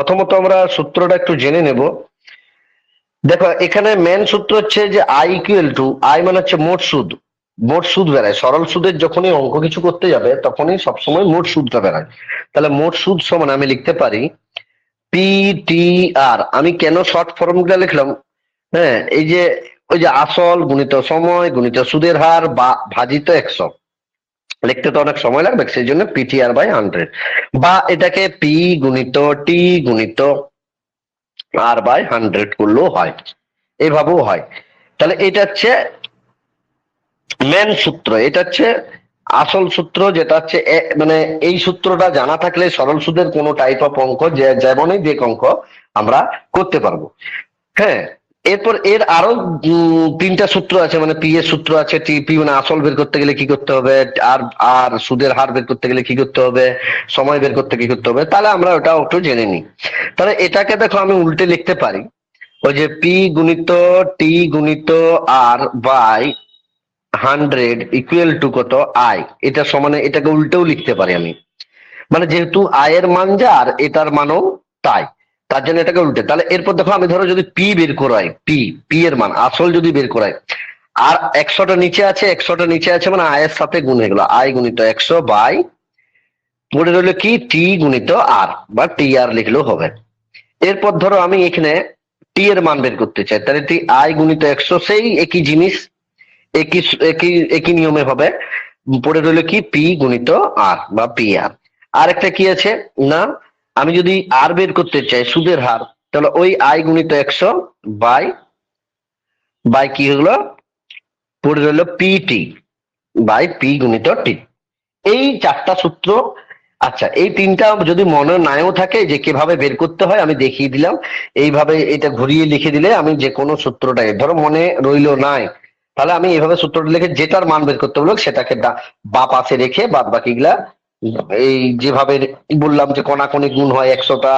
প্রথমত আমরা সূত্রটা একটু জেনে নেব। দেখো, এখানে মেন সূত্র হচ্ছে যে আই ইকুয়াল টু আই মানে হচ্ছে মোট সুদ। মোট সুদ বেড়ায়। সরল সুদের যখনই অঙ্ক কিছু করতে যাবে, তখনই সবসময় মোট সুদটা বেড়ায়। তাহলে মোট সুদ সমান আমি লিখতে পারি পি টি আর আমি কেন শর্ট ফর্মগুলো লিখলাম? হ্যাঁ এই যে, ওই যে আসল গুণিত সময়, গুণিত সুদের হার বা, ভাজিত একশো লিখতে তো অনেক সময় লাগবে, সেই জন্য পিটিআর বাই হান্ড্রেড বা এটাকে পি গুণিত টি গুণিত আর বাই হান্ড্রেড করলেও হয়, এভাবেও হয়। তাহলে এটা হচ্ছে মেন সূত্র, এটা হচ্ছে আসল সূত্র, যেটা হচ্ছে মানে এই সূত্রটা জানা থাকলে সরল সুদের কোনো টাইপ অফ অঙ্ক যেমনই দিক অঙ্ক আমরা করতে পারব। হ্যাঁ এরপর এর আরও তিনটা সূত্র আছে মানে পি এর সূত্র আছে পি মানে আসল বের করতে গেলে কি করতে হবে, আর আর সুদের হার বের করতে গেলে কি করতে হবে, সময় বের করতে কি করতে হবে, তাহলে আমরা ওটা একটু জেনে নিই। তাহলে এটাকে দেখো আমি উল্টে লিখতে পারি, ওই যে পি গুণিত টি গুণিত R by hundred equal to কত আই এটা সমানে এটাকে উল্টেও লিখতে পারি আমি। মানে যেহেতু আয়ের মান যা, আর এটার মানও তাই। তার জন্য এটাকে উল্টে। তাহলে এরপর দেখো আমি ধরো যদি পি বের করাই পি পি এর মান, আসল যদি বের করাই, আর একশোটা নিচে আছে, একশোটা নিচে আছে মানে আয়ের সাথে গুণ হয়ে গেল। আই গুণিত একশো বাই পড়ে রইল কি? টি গুণিত আর বা টি আর লিখলেও হবে। এরপর ধরো আমি এখানে টি এর মান বের করতে চাই, তাহলে টি আই গুণিত একশো, সেই একই জিনিস, একই একই একই নিয়মে হবে। পড়ে রইল কি? পি গুণিত আর বা পি আর আরেকটা কি আছে? না আমি যদি আর বের করতে চাই সুদের হার, তাহলে ওই আই গুণিত একশো বাই বাই কি হলো? পড়ে রইল পিটি বাই পি গুণিত টি এই চারটা সূত্র আচ্ছা এই তিনটা যদি মনে নাও থাকে যে কীভাবে বের করতে হয়, আমি দেখিয়ে দিলাম। এইভাবে এটা ঘুরিয়ে লিখে দিলে আমি যে কোনো সূত্রটাই, ধরো মনে রইল নাই, তাহলে আমি এইভাবে সূত্রটা লিখে যেটার মান বের করতে বলব সেটাকে বা পাশে রেখে বাদ বাকিগুলা এই যেভাবে বললাম যে কণাকণি গুণ হয় একশোটা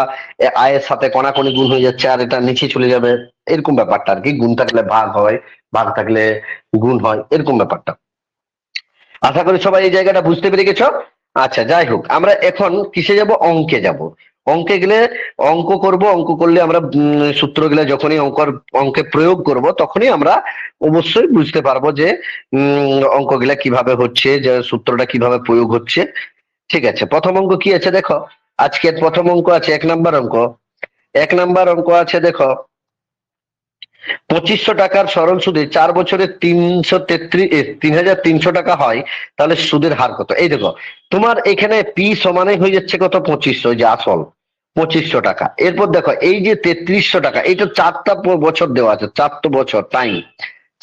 আয়ের সাথে কণাকণি গুণ হয়ে যাচ্ছে আর এটা নিচে চলে যাবে এরকম ব্যাপারটা আর কি। গুণ থাকলে ভাগ হয় ভাগ থাকলে গুণ হয় এরকম ব্যাপারটা। আশা করি সবাই এই জায়গাটা বুঝতে পেরে গেছো? আচ্ছা যাই হোক আমরা এখন কিসে যাব? অঙ্কে যাব। অঙ্কে গেলে অঙ্ক করব অঙ্ক করলে আমরা উম, সূত্রগুলো যখনই অঙ্কর অঙ্কে প্রয়োগ করব তখনই আমরা অবশ্যই বুঝতে পারব যে উম, অঙ্কগুলা কীভাবে হচ্ছে যে সূত্রটা কীভাবে প্রয়োগ হচ্ছে। ঠিক আছে, প্রথম অঙ্ক কি আছে দেখো? আজকের প্রথম অঙ্ক আছে এক নাম্বার অঙ্ক। এক নাম্বার অঙ্ক আছে দেখো, পঁচিশশো টাকার সরল সুদে চার বছরে তিনশো তেত্রিশ তিন হাজার তিনশো টাকা হয়, তাহলে সুদের হার কত? এই দেখো, তোমার এখানে পি সমানে হয়ে যাচ্ছে কত? পঁচিশশো যে আসল, পঁচিশশো টাকা। এরপর দেখো, এই যে তেত্রিশশো টাকা, এই তো চারটা বছর দেওয়া আছে চারটা বছর টাইম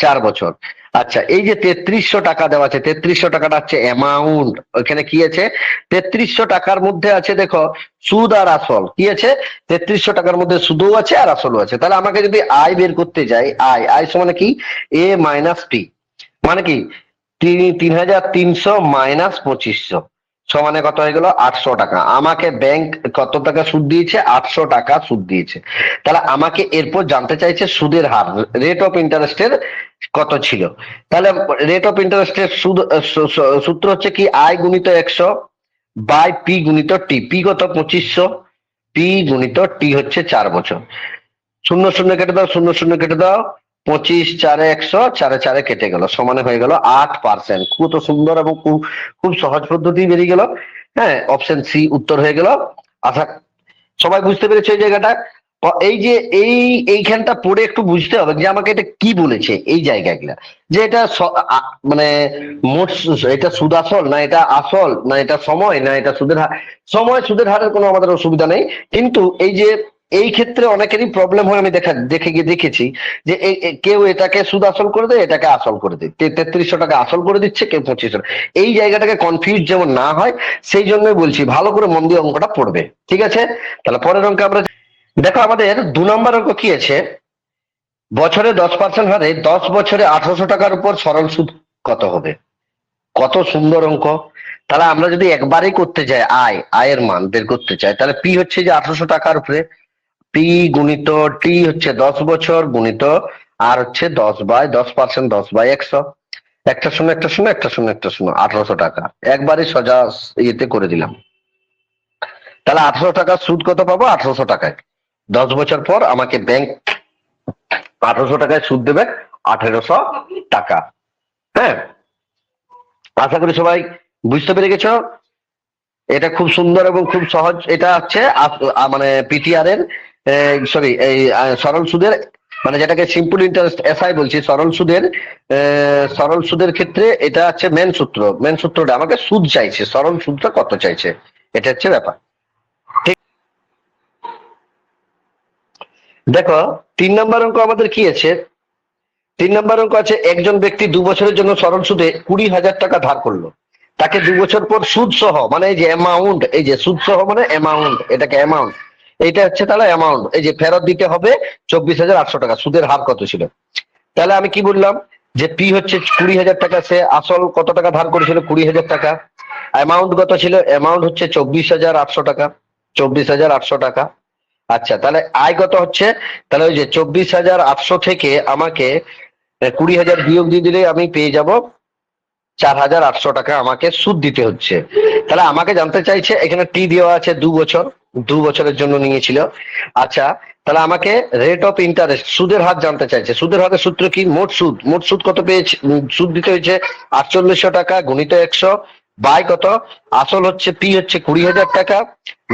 চার বছর। আচ্ছা এই যে তেত্রিশশো টাকা দেওয়া আছে, তেত্রিশশো টাকাটা হচ্ছে অ্যামাউন্ট ওখানে কি আছে? তেত্রিশশো টাকার মধ্যে আছে, দেখো, সুদ আর আসল। কি আছে? তেত্রিশশো টাকার মধ্যে সুদও আছে আর আসলও আছে। তাহলে আমাকে যদি আয় বের করতে যাই আয় আয় সমানে কি? এ মাইনাস টি মানে কি? তিন- হাজার তিনশো মাইনাস পঁচিশশো। সমানে কত হয়ে গেল? আটশো টাকা। আমাকে ব্যাংক কত টাকা সুদ দিয়েছে? আটশো টাকা সুদ দিয়েছে। তাহলে আমাকে এরপর জানতে চাইছে সুদের হার রেট অফ ইন্টারেস্টের কত ছিল? তাহলে রেট অফ ইন্টারেস্টের সুদ সূত্র হচ্ছে কি? আই গুণিত একশো বাই পি গুণিত টি পি কত? পঁচিশশো। পি গুণিত টি হচ্ছে চার বছর। শূন্য শূন্য কেটে দাও, শূন্য শূন্য কেটে দাও। পঁচিশ চারে একশো, চারে চারে কেটে গেল, সমানে হয়ে গেল আট পার্সেন্ট কত সুন্দর এবং খুব সহজ পদ্ধতি বেরিয়ে গেল। হ্যাঁ অপশন সি উত্তর হয়ে গেল। আশা সবাই বুঝতে পেরেছে এই জায়গাটা? এই যে এই, এইখানটা পড়ে একটু বুঝতে হবে যে আমাকে এটা কি বলেছে এই জায়গাগুলা। যে এটা মানে মোট এটা সুদ আসল না এটা আসল, না এটা সময়, না এটা সুদের হার সময় সুদের হারের কোনো আমাদের অসুবিধা নেই। কিন্তু এই যে এই ক্ষেত্রে অনেকেরই প্রবলেম হয়, আমি দেখা দেখে গিয়ে দেখেছি যে কেউ এটাকে সুদ আসল করে দেয়, এটাকে আসল করে দেয়। তেত্রিশশো টাকা আসল করে দিচ্ছে, কেউ পঁচিশশো এই জায়গাটাকে কনফিউজ যেমন না হয়, সেই জন্যই বলছি, ভালো করে মন দিয়ে অঙ্কটা পড়বে, ঠিক আছে? তাহলে পরের অঙ্কে আমরা দেখো, আমাদের দু নম্বর অঙ্ক কি আছে? বছরে দশ পার্সেন্ট হারে দশ বছরে আঠারোশো টাকার উপর সরল সুদ কত হবে? কত সুন্দর অঙ্ক। তাহলে আমরা যদি একবারই করতে চাই আয়, আয়ের মান বের করতে চাই, তাহলে পি হচ্ছে যে আঠারোশো টাকার উপরে পি গুণিত টি হচ্ছে দশ বছর গুণিত আর হচ্ছে দশ বাই দশ পার্সেন্ট দশ বাই একশো। একটা শূন্য একটা শূন্য একটা শূন্য একটা শূন্য, আঠারোশো টাকা। একবারই সোজা ইয়েতে করে দিলাম। তাহলে আঠারোশো টাকা সুদ কত পাবো? আঠারোশো টাকায়। দশ বছর পর আমাকে ব্যাংক আঠারোশো টাকায় সুদ দেবে আঠেরোশো টাকা। হ্যাঁ? আশা করি সবাই বুঝতে পেরে গেছো? এটা খুব সুন্দর এবং খুব সহজ। এটা হচ্ছে মানে পিটিআর এর সরি এই সরল সুদের মানে যেটাকে সিম্পল ইন্টারেস্ট এসআই বলছি, সরল সুদের সরল সুদের ক্ষেত্রে এটা হচ্ছে মেন সূত্র। মেন সূত্রটা আমাকে সুদ চাইছে। সরল সুদটা কত চাইছে? এটা হচ্ছে ব্যাপার। ঠিক দেখো, তিন নম্বর অঙ্ক আমাদের কি আছে? তিন নম্বর অঙ্ক আছে, একজন ব্যক্তি দু বছরের জন্য সরল সুদে কুড়ি হাজার টাকা ধার করল। তাকে দু বছর পর সুদ সহ মানে এই যে অ্যামাউন্ট এই যে সুদ সহ মানে অ্যামাউন্ট এটাকে অ্যামাউন্ট এইটা হচ্ছে তাহলে অ্যামাউন্ট এই যে ফেরত দিতে হবে চব্বিশ হাজার আটশো টাকা, সুদের হার কত ছিল? তাহলে আমি কি বললাম যে পি হচ্ছে কুড়ি হাজার টাকা, সে আসল কত টাকা ধার করেছিল? কুড়ি হাজার টাকা। অ্যামাউন্ট কত ছিল? অ্যামাউন্ট হচ্ছে চব্বিশ হাজার আটশো টাকা, চব্বিশ হাজার আটশো টাকা। আচ্ছা তাহলে আয় কত হচ্ছে? তাহলে ওই যে চব্বিশ হাজার আটশো থেকে আমাকে কুড়ি হাজার বিয়োগ দিয়ে দিলে আমি পেয়ে যাব চার হাজার আটশো টাকা আমাকে সুদ দিতে হচ্ছে। তাহলে আমাকে জানতে চাইছে, এখানে টি দেওয়া আছে দু বছর। দু বছরের জন্য নিয়েছিল। আচ্ছা তাহলে আমাকে রেট অফ ইন্টারেস্ট সুদের হার জানতে চাইছে। সুদের হারের সূত্র কি? মোট সুদ। মোট সুদ কত পেয়েছে? সুদ দিতে হয়েছে আটচল্লিশশো টাকা গুণিত একশো, বাই কত? আসল হচ্ছে পি হচ্ছে কুড়ি হাজার টাকা,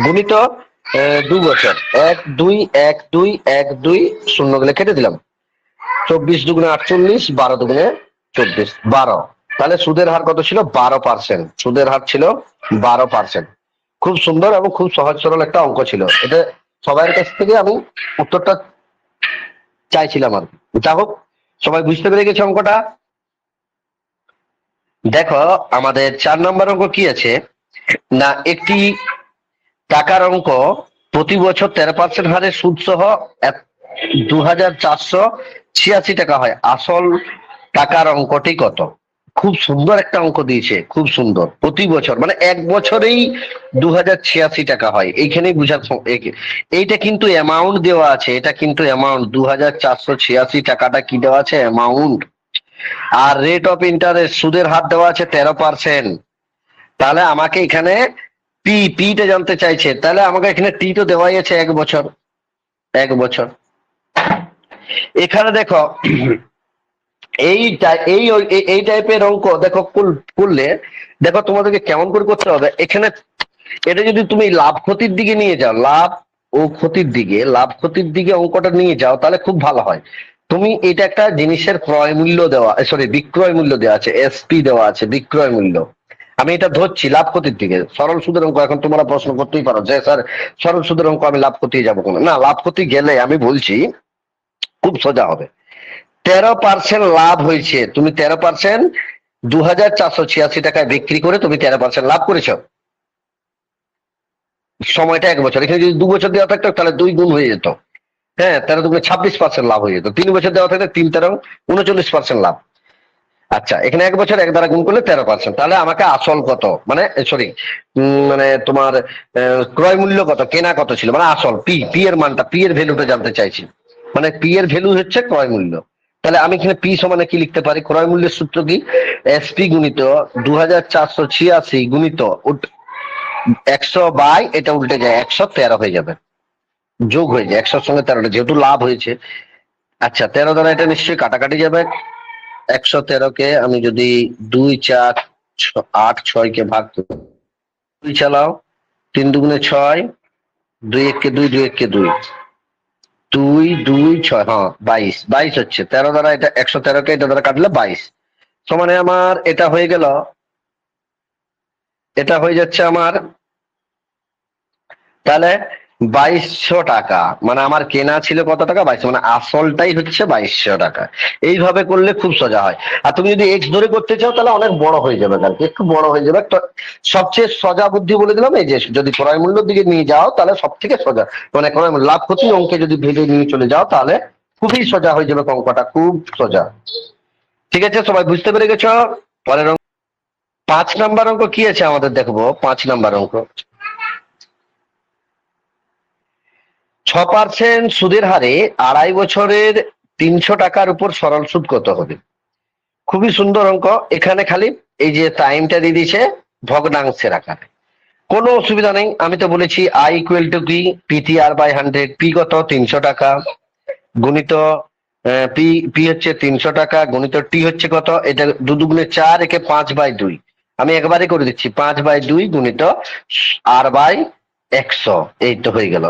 গুণিত দু বছর। এক, দুই এক দুই এক, দুই, শূন্যগুলো কেটে দিলাম। চব্বিশ দুগুণে আটচল্লিশ, বারো দুগুণে চব্বিশ, বারো। তাহলে সুদের হার কত ছিল? বারো পার্সেন্ট সুদের হার ছিল বারো পার্সেন্ট খুব সুন্দর এবং খুব সহজ সরল একটা অঙ্ক ছিল। এটা সবার কাছ থেকে আমি উত্তরটা চাইছিলাম আর যা হোক, সবাই বুঝতে পেরে গেছে অঙ্কটা? দেখো, আমাদের চার নম্বর অঙ্ক কি আছে? না, একটি টাকার অঙ্ক প্রতি বছর তেরো পার্সেন্ট হারে সুদ সহ দু হাজার চারশো ছিয়াশি টাকা হয়। আসল টাকার অঙ্কটি কত? খুব সুন্দর একটা অঙ্ক দিয়েছে, খুব সুন্দর। প্রতি বছর মানে এক বছরেই দু হাজার ছিয়াশি টাকা হয়। এইখানেই বুঝার এই- এইটা কিন্তু অ্যামাউন্ট দেওয়া আছে, এটা কিন্তু অ্যামাউন্ট দু হাজার চারশো ছিয়াশি টাকাটা কি দেওয়া আছে? অ্যামাউন্ট আর রেট অফ ইন্টারেস্ট সুদের হার দেওয়া আছে তেরো পার্সেন্ট তাহলে আমাকে এখানে পি পিটা জানতে চাইছে। তাহলে আমাকে এখানে টি তো দেওয়াই আছে এক বছর। এক বছর। এখানে দেখো এই এই এই- টাইপের অঙ্ক, দেখো করলে দেখো তোমাদেরকে কেমন করে করতে হবে। এখানে, এটা যদি তুমি লাভ ক্ষতির দিকে নিয়ে যাও, লাভ ও ক্ষতির দিকে, লাভ ক্ষতির দিকে অঙ্কটা নিয়ে যাও, তাহলে খুব ভালো হয়। তুমি এটা একটা জিনিসের ক্রয় মূল্য দেওয়া সরি বিক্রয় মূল্য দেওয়া আছে এসপি দেওয়া আছে, বিক্রয় মূল্য। আমি এটা ধরছি, লাভ ক্ষতির দিকে। সরল সুদের অঙ্ক, এখন তোমরা প্রশ্ন করতেই পারো যে, স্যার, সরল সুদের অঙ্ক আমি লাভ ক্ষতি যাব কোনো। না, লাভ ক্ষতি গেলে আমি বলছি, খুব সোজা হবে। তেরো পার্সেন্ট লাভ হয়েছে। তুমি তেরো পার্সেন্ট দু হাজার চারশো ছিয়াশি টাকায় বিক্রি করে তুমি তেরো পার্সেন্ট লাভ করেছ। সময়টা এক বছর। এখানে যদি দু বছর দেওয়া থাকতো, তাহলে দুই গুণ হয়ে যেত। হ্যাঁ তেরো দুগুণে ছাব্বিশ পার্সেন্ট লাভ হয়ে যেত। তিন বছর দেওয়া থাকলে তিন তেরো, উনচল্লিশ পার্সেন্ট লাভ। আচ্ছা এখানে এক বছর এক দ্বারা গুণ করলে তেরো পার্সেন্ট তাহলে আমাকে আসল কত? মানে সরি মানে তোমার ক্রয় মূল্য কত? কেনা কত ছিল? মানে আসল, পি পি এর মানটা, পি এর ভ্যালুটা জানতে চাইছি। মানে পি এর ভ্যালু হচ্ছে ক্রয় মূল্য। তাহলে আমি এখানে পি সমানে কি লিখতে পারি? ক্রয় মূল্যের সূত্র কি? এসপি গুণিত দু হাজার চারশো ছিয়াশি গুণিত একশো বাই, এটা উল্টে যায় একশো, তেরো হয়ে যাবে। যোগ হয়ে যায়, একশোর সঙ্গে তেরোটা, যেহেতু লাভ হয়েছে। আচ্ছা তেরো দ্বারা এটা নিশ্চয়ই কাটাকাটি যাবে। একশো তেরোকে আমি যদি দুই চার আট ছয় কে ভাগ দুই চালাও, তিন দুগুণে ছয়, দুই এককে দুই দুই এক এককে দুই। দুই দুই, ছয় হ্যাঁ বাইশ। বাইশ হচ্ছে। তেরো দ্বারা এটা একশো তেরোকে এটা দ্বারা কাটলে বাইশ। সমানে আমার এটা হয়ে গেল। এটা হয়ে যাচ্ছে আমার, তাহলে বাইশশো টাকা। মানে আমার কেনা ছিল কত টাকা? বাইশশো। মানে আসলটাই হচ্ছে বাইশশো টাকা। এইভাবে করলে খুব সোজা হয়। আর তুমি যদি এক্স ধরে করতে চাও, তাহলে অনেক বড় হয়ে যাবে আর একটু বড় হয়ে যাবে। সবচেয়ে সোজা বুদ্ধি বলে দিলাম, এই যে যদি ক্রয় মূল্যের দিকে নিয়ে যাও, তাহলে সব থেকে সোজা। মানে ক্রয় লাভ ক্ষতি অঙ্কে যদি ভেবে নিয়ে চলে যাও, তাহলে খুবই সোজা হয়ে যাবে অঙ্কটা। খুব সোজা। ঠিক আছে? সবাই বুঝতে পেরে গেছো? পরের অঙ্ক পাঁচ নাম্বার অঙ্ক কি আছে আমাদের? দেখব। পাঁচ নাম্বার অঙ্ক। ছ পার্সেন্ট সুদের হারে আড়াই বছরের তিনশো টাকার উপর সরল সুদ কত হবে? খুবই সুন্দর অঙ্ক। এখানে খালি এই যে টাইমটা দিয়ে দিয়েছে, ভগ্নাংশের আকারে। কোনো অসুবিধা নেই। আমি তো বলেছি আই ইকুয়াল টু কি PT R by hundred P কত? তিনশো টাকা। গুণিত পি পি হচ্ছে তিনশো টাকা, গুণিত টি হচ্ছে কত? এটা দু দুগুণে চার একে পাঁচ বাই দুই। আমি একবারে করে দিচ্ছি, পাঁচ বাই দুই গুণিত আর বাই একশো। এই তো হয়ে গেল।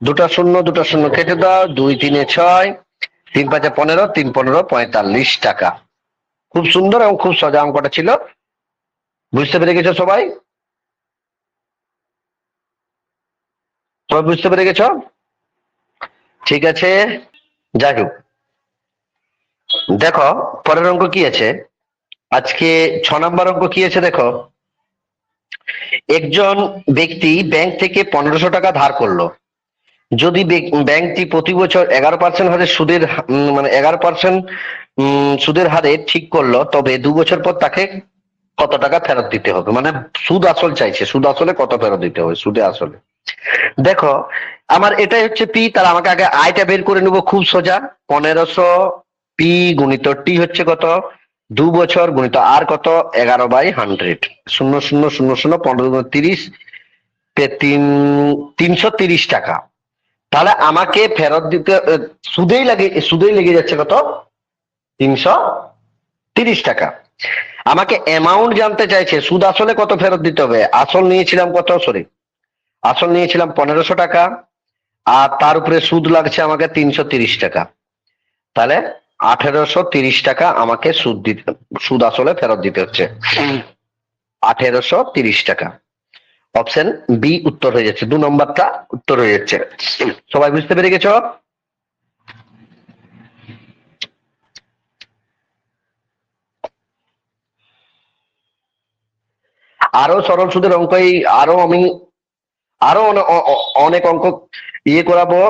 দুটো শূন্য দুটো শূন্য কেটে দাও, দুই, তিনে ছয়, তিন পাঁচে পনেরো, তিন পনেরো, পঁয়তাল্লিশ টাকা। খুব সুন্দর এবং খুব সোজা অঙ্কটা ছিল। বুঝতে পেরে গেছো সবাই? সবাই বুঝতে পেরে গেছ? ঠিক আছে, যাই হোক। দেখো, পরের অঙ্ক কি আছে? আজকে ছ নম্বর অঙ্ক কি আছে দেখো? একজন ব্যক্তি ব্যাংক থেকে পনেরোশো টাকা ধার করল। যদি ব্যাংকটি প্রতি বছর এগারো পার্সেন্ট হারে সুদের মানে এগারো পার্সেন্ট সুদের হারে ঠিক করল, তবে দু বছর পর তাকে কত টাকা ফেরত দিতে হবে? মানে সুদ আসল চাইছে। সুদ আসলে কত ফেরত দিতে হবে? সুদে আসলে। দেখো, আমার এটাই হচ্ছে পি তার আমাকে আগে আয়টা বের করে নেব খুব সোজা। পনেরোশো পি গুণিত টি হচ্ছে কত? দু বছর গুণিত আর কত? এগারো বাই হান্ড্রেড শূন্য শূন্য শূন্য শূন্য, পনেরো তিরিশ তিনশো তিরিশ টাকা। তাহলে আমাকে ফেরত দিতে সুদেই লাগে, সুদেই লেগে যাচ্ছে কত? তিনশো তিরিশ টাকা। আমাকে অ্যামাউন্ট জানতে চাইছে, সুদ আসলে কত ফেরত দিতে হবে? আসল নিয়েছিলাম কত? সরি আসল নিয়েছিলাম পনেরোশো টাকা, আর তার উপরে সুদ লাগছে আমাকে তিনশো তিরিশ টাকা। তাহলে আঠেরোশো তিরিশ টাকা আমাকে সুদ দিতে, সুদ আসলে ফেরত দিতে হচ্ছে। আঠেরোশো তিরিশ টাকা। অপশন বি উত্তর হয়ে যাচ্ছে। দু নম্বরটা উত্তর হয়ে যাচ্ছে। সবাই বুঝতে পেরে গেছ? আরও সরল সুদের অঙ্ক এই আরও আমি, আরও অনেক অঙ্ক ইয়ে করাবো।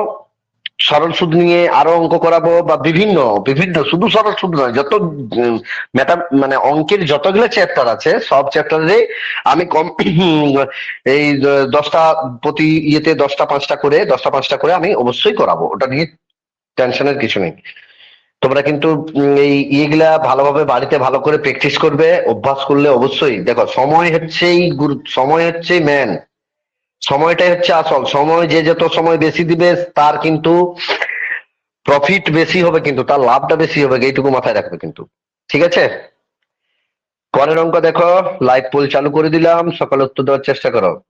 সরল সুদ নিয়ে আরও অঙ্ক করাবো বা বিভিন্ন বিভিন্ন, শুধু সরল সুদ নয়, যত মেটা মানে অঙ্কের যতগুলো চ্যাপ্টার আছে, সব চ্যাপ্টারে আমি কম এই দশটা প্রতি ইয়েতে দশটা পাঁচটা করে, দশটা পাঁচটা করে আমি অবশ্যই করাবো, ওটা নিয়ে টেনশনের কিছু নেই। তোমরা কিন্তু এই ইয়েগুলা ভালোভাবে বাড়িতে ভালো করে প্র্যাকটিস করবে, অভ্যাস করলে অবশ্যই, দেখো, সময় হচ্ছে এই গুরু- সময় হচ্ছে ম্যান সময়টাই হচ্ছে আসল। সময় যে যত সময় বেশি দিবে, তার কিন্তু প্রফিট বেশি হবে কিন্তু, তার লাভটা বেশি হবে, এইটুকু মাথায় রাখবে কিন্তু। ঠিক আছে? পরের অঙ্ক দেখো লাইভ পোল চালু করে দিলাম, সকালে উত্তর দেওয়ার চেষ্টা করো।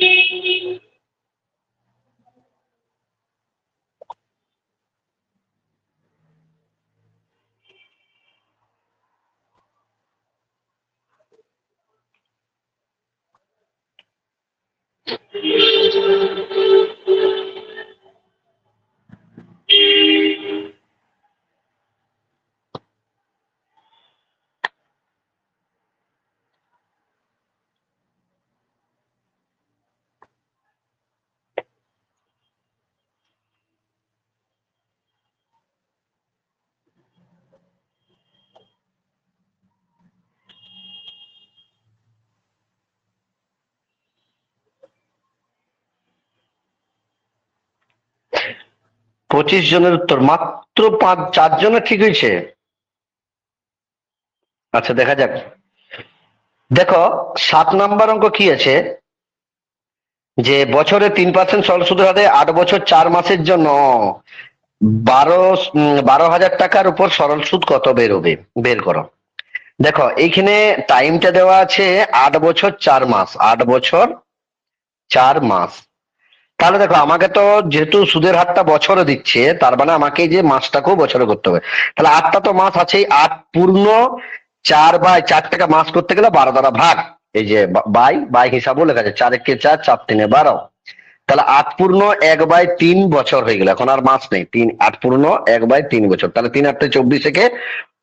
Thank you. পঁচিশ জনের উত্তর, মাত্র পাঁচ, চার জনের ঠিক হয়েছে। আচ্ছা দেখা যাক। দেখো, সাত নাম্বার অঙ্ক কি আছে? যে বছরে তিন পার্সেন্ট সরল সুদের আট বছর চার মাসের জন্য বারো বারো হাজার টাকার উপর সরল সুদ কত বেরোবে? বের করো। দেখো, এইখানে টাইমটা দেওয়া আছে আট বছর চার মাস, আট বছর চার মাস। তাহলে দেখো, আমাকে তো যেহেতু সুদের হারটা বছরে দিচ্ছে, তার মানে আমাকে যে মাসটাকেও বছরে করতে হবে। তাহলে আটটা তো মাস আছেই, আট পূর্ণ চার বাই চার টাকা মাস করতে গেলে বারো দ্বারা ভাগ। এই যে বাই বাই হিসাবও লেখা আছে, চার একে চার চার তিনে বারো। তাহলে আট পূর্ণ এক বাই তিন বছর হয়ে গেল, এখন আর মাস নেই। তিন, আট পূর্ণ এক বাই তিন বছর। তাহলে তিন আটটা চব্বিশ থেকে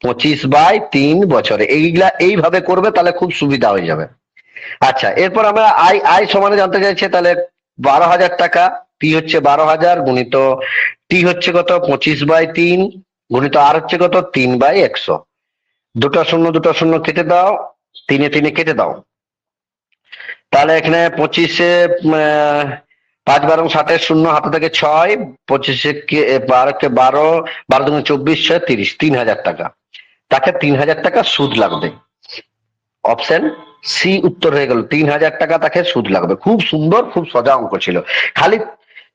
পঁচিশ বাই তিন বছরে। এইগুলা এইভাবে করবে, তাহলে খুব সুবিধা হয়ে যাবে। আচ্ছা এরপর আমরা আই আই সমানে জানতে চাইছে, তাহলে বারো হাজার টাকা পি হচ্ছে বারো হাজার গুণিত টি হচ্ছে কত? পঁচিশ বাই তিন, গুণিত আর হচ্ছে কত? তিন বাই একশো। দুটো শূন্য দুটো শূন্য কেটে দাও, তিনে তিনে কেটে দাও। তাহলে এখানে পঁচিশে পাঁচ বারো ষাটের শূন্য হাতে থেকে ছয়, পঁচিশে বারোকে বারো বারো দুগুণে চব্বিশ ছয় তিরিশ, তিন হাজার টাকা। তাকে তিন হাজার টাকা সুদ লাগবে। অপশন সি উত্তর হয়ে গেল। তিন হাজার টাকা তাকে সুদ লাগবে। খুব সুন্দর, খুব সোজা অঙ্ক ছিল। খালি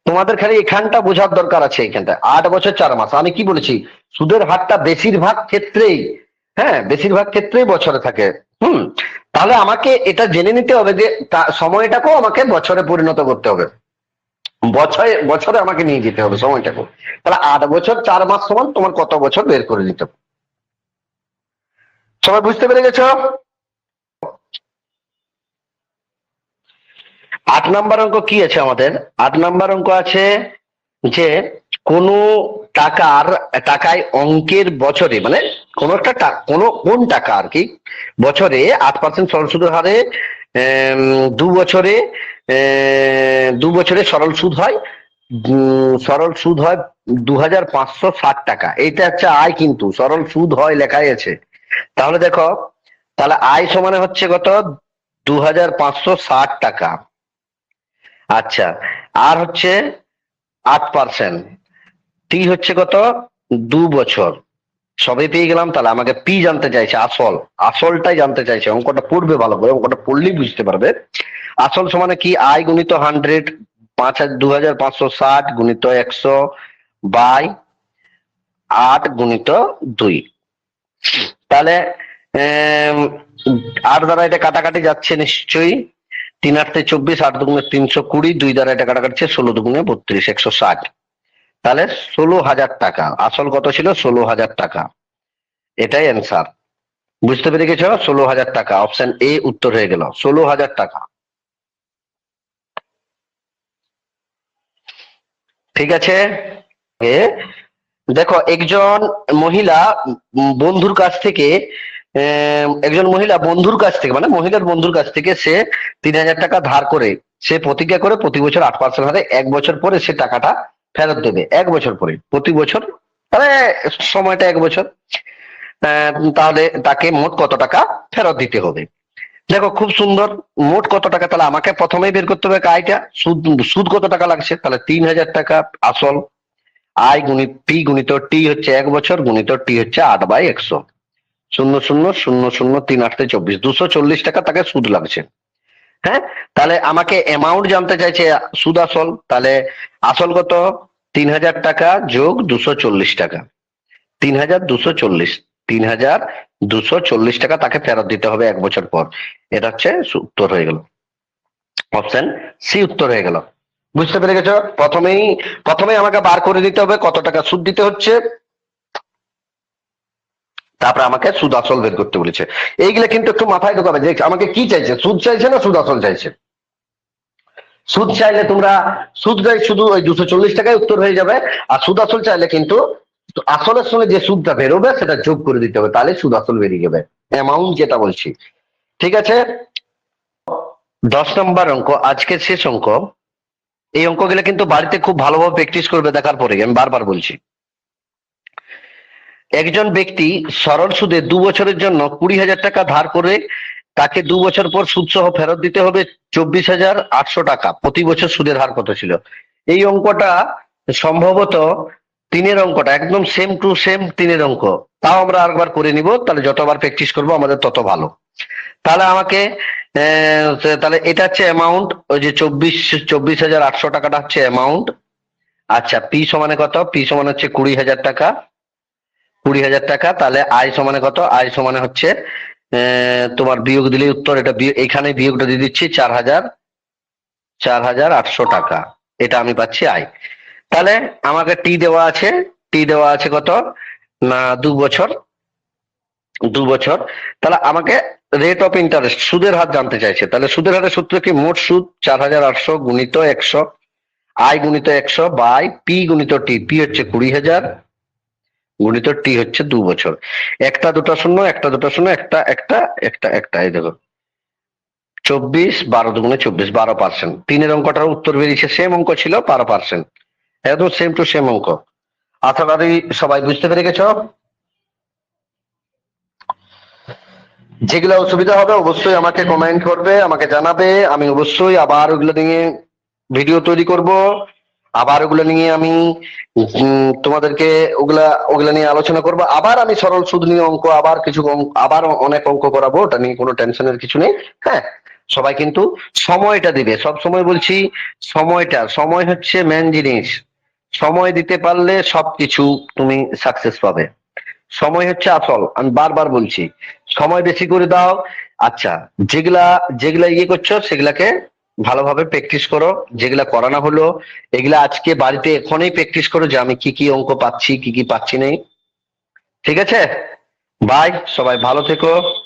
তোমাদের খালি এখানটা বোঝার দরকার আছে এখানটা আট বছর চার মাস। আমি কি বলেছি? সুদের হারটা বেশিরভাগ ক্ষেত্রেই হ্যাঁ বেশিরভাগ ক্ষেত্রেই বছরে থাকে। হুম, তাহলে আমাকে এটা জেনে নিতে হবে যে সময়টাকেও আমাকে বছরে পরিণত করতে হবে। বছরে বছরে আমাকে নিয়ে যেতে হবে সময়টাকে তাহলে আট বছর চার মাস সমান তোমার কত বছর বের করে দিতে হবে? সবাই বুঝতে পেরে গেছো? আট নাম্বার অঙ্ক কি আছে আমাদের? আট নাম্বার অঙ্ক আছে যে কোন টাকার, টাকায় অঙ্কের বছরে মানে কোন একটা কোন কোন টাকা আর কি, বছরে আট পার্সেন্ট সরল সুদের হারে দু বছরে দু বছরে সরল সুদ হয় সরল সুদ হয় দু হাজার পাঁচশো ষাট টাকা। এইটা হচ্ছে আয় কিন্তু, সরল সুদ হয় লেখাই আছে। তাহলে দেখো, তাহলে আয় সমানে হচ্ছে কত? দু হাজার পাঁচশো ষাট টাকা। আচ্ছা আর হচ্ছে আট পার্সেন্ট টি হচ্ছে কত? দু বছর। সবই পেয়ে গেলাম, তাহলে আমাকে পি জানতে চাইছে, আসল। আসলটাই জানতে চাইছে, অঙ্কটা পড়বে ভালো করে, অঙ্কটা পড়লেই বুঝতে পারবে। আসল সমানে কি? আয় গুণিত হান্ড্রেড পাঁচ দু হাজার পাঁচশো ষাট গুণিত একশো বাই আট গুণিত দুই। তাহলে আট দ্বারা এটা কাটাকাটি যাচ্ছে নিশ্চয়ই। তিন আটতে চব্বিশ, আট দুগুণে তিনশো কুড়ি, দুই দ্বারা এটা কাটা কাটছে ষোলো দুগুণে বত্রিশ, একশো ষাট। তাহলে ষোলো হাজার টাকা। আসল কত ছিল? ষোলো হাজার টাকা। এটাই অ্যান্সার বুঝতে পেরে গেছো ষোলো হাজার টাকা। অপশন এ উত্তর হয়ে গেল। ষোলো হাজার টাকা। ঠিক আছে? দেখো, একজন মহিলা বন্ধুর কাছ থেকে একজন মহিলা বন্ধুর কাছ থেকে মানে মহিলার বন্ধুর কাছ থেকে সে তিন হাজার টাকা ধার করে, সে প্রতিজ্ঞা করে প্রতি বছর আট পার্সেন্ট হারে এক বছর পরে সে টাকাটা ফেরত দেবে, এক বছর পরে, প্রতি বছর মানে সময়টা এক বছর। তাহলে তাকে মোট কত টাকা ফেরত দিতে হবে? দেখো, খুব সুন্দর, মোট কত টাকা? তাহলে আমাকে প্রথমেই বের করতে হবে আয়টা সুদ সুদ কত টাকা লাগছে? তাহলে তিন হাজার টাকা আসল। আই গুণিত, পি গুণিত টি হচ্ছে এক বছর, গুণিত টি হচ্ছে আট বাই একশো। শূন্য শূন্য শূন্য শূন্য তিন আটতে চব্বিশ। দুশো চল্লিশ টাকা তাকে সুদ লাগছে। হ্যাঁ? তাহলে আমাকে অ্যামাউন্ট জানতে চাইছে সুদ আসল। তাহলে আসল কত? তিন হাজার টাকা যোগ দুশো চল্লিশ টাকা। তিন হাজার দুশো চল্লিশ। তিন হাজার দুশো চল্লিশ টাকা তাকে ফেরত দিতে হবে এক বছর পর। এটা হচ্ছে উত্তর হয়ে গেল। অপশন সি উত্তর হয়ে গেল। বুঝতে পেরে গেছো? প্রথমেই প্রথমেই আমাকে বার করে দিতে হবে কত টাকা সুদ দিতে হচ্ছে। তারপরে আমাকে সুদ আসল বের করতে বলেছে। এইগুলো কিন্তু একটু মাথায় ঢোকাবে যে আমাকে কি চাইছে? সুদ চাইছে না সুদ আসল চাইছে? সুদ চাইলে তোমরা, সুদ চাই শুধু ওই দুশো চল্লিশ টাকায় উত্তর হয়ে যাবে, আর সুদ আসল চাইলে কিন্তু আসলের সঙ্গে যে সুদটা বেরোবে সেটা যোগ করে দিতে হবে, তাহলে সুদ আসল বেরিয়ে যাবে। অ্যামাউন্ট যেটা বলছি। ঠিক আছে? দশ নম্বর অঙ্ক, আজকের শেষ অঙ্ক। এই অঙ্কগুলো কিন্তু বাড়িতে খুব ভালোভাবে প্র্যাকটিস করবে দেখার পরে আমি বারবার বলছি। একজন ব্যক্তি সরল সুদে দু বছরের জন্য কুড়ি হাজার টাকা ধার করে তাকে দু বছর পর সুদ সহ ফেরত দিতে হবে চব্বিশ হাজার আটশো টাকা। প্রতি বছর সুদের হার কত ছিল? এই অঙ্কটা সম্ভবত তিনের অঙ্কটা, একদম সেম টু সেম তিনের অঙ্ক। তাও আমরা আরেকবার করে নিব, তাহলে যতবার প্র্যাকটিস করব আমাদের তত ভালো। তাহলে আমাকে তাহলে এটা হচ্ছে অ্যামাউন্ট ওই যে চব্বিশ চব্বিশ হাজার আটশো টাকাটা হচ্ছে অ্যামাউন্ট আচ্ছা পি সমানে কত? পি সমান হচ্ছে কুড়ি হাজার টাকা। কুড়ি হাজার টাকা, তাহলে আয় সমানে কত? আয় সমানে হচ্ছে তোমার বিয়োগ দিলে উত্তর, এটা এখানে বিয়োগটা দিয়ে দিচ্ছি চার হাজার চার হাজার আটশো টাকা। এটা আমি পাচ্ছি আয় তাহলে আমাকে টি দেওয়া আছে টি দেওয়া আছে কত? না, দু বছর দু বছর। তাহলে আমাকে রেট অফ ইন্টারেস্ট সুদের হার জানতে চাইছে। তাহলে সুদের হারের সূত্র কি? মোট সুদ চার হাজার আটশো গুণিত একশো আই গুণিত একশো বাই পি গুণিত টি পি হচ্ছে কুড়ি হাজার গুণিত টি হচ্ছে দু বছর। একটা দুটো শূন্য, একটা দুটো শূন্য, একটা একটা একটা একটা, এই দেখো। চব্বিশ, বারো দুগুণে চব্বিশ, বারো পার্সেন্ট তিনের অঙ্কটার উত্তর বেরিয়েছে সেম অঙ্ক ছিল, বারো পার্সেন্ট একদম সেম টু সেম অঙ্ক। আশা করি সবাই বুঝতে পেরে গেছ। যেগুলো অসুবিধা হবে অবশ্যই আমাকে কমেন্ট করবে, আমাকে জানাবে। আমি অবশ্যই আবার ওগুলো নিয়ে ভিডিও তৈরি করব। আবার ওগুলো নিয়ে আমি তোমাদেরকে ওগুলা ওগুলা নিয়ে আলোচনা করব। আবার আমি সরল সুদ নিয়ে অঙ্ক, আবার কিছু আবার অনেক অঙ্ক করাবো, ওটা নিয়ে কোনো টেনশনের কিছু নেই হ্যাঁ? সবাই কিন্তু সময়টা দিবে। সব সময় বলছি সময়টা, সময় হচ্ছে মেন জিনিস। সময় দিতে পারলে সবকিছু তুমি সাকসেস পাবে। সময় হচ্ছে আসল, আমি বারবার বলছি। সময় বেশি করে দাও আচ্ছা যেগুলা যেগুলা ইয়ে করছ, সেগুলাকে ভালোভাবে প্র্যাকটিস করো। যেগুলা করানো হলো, এগুলা আজকে বাড়িতে এখনই প্র্যাকটিস করো যে আমি কি কি অঙ্ক পাচ্ছি, কি কি পাচ্ছি নেই। ঠিক আছে? বাই সবাই ভালো থেকো।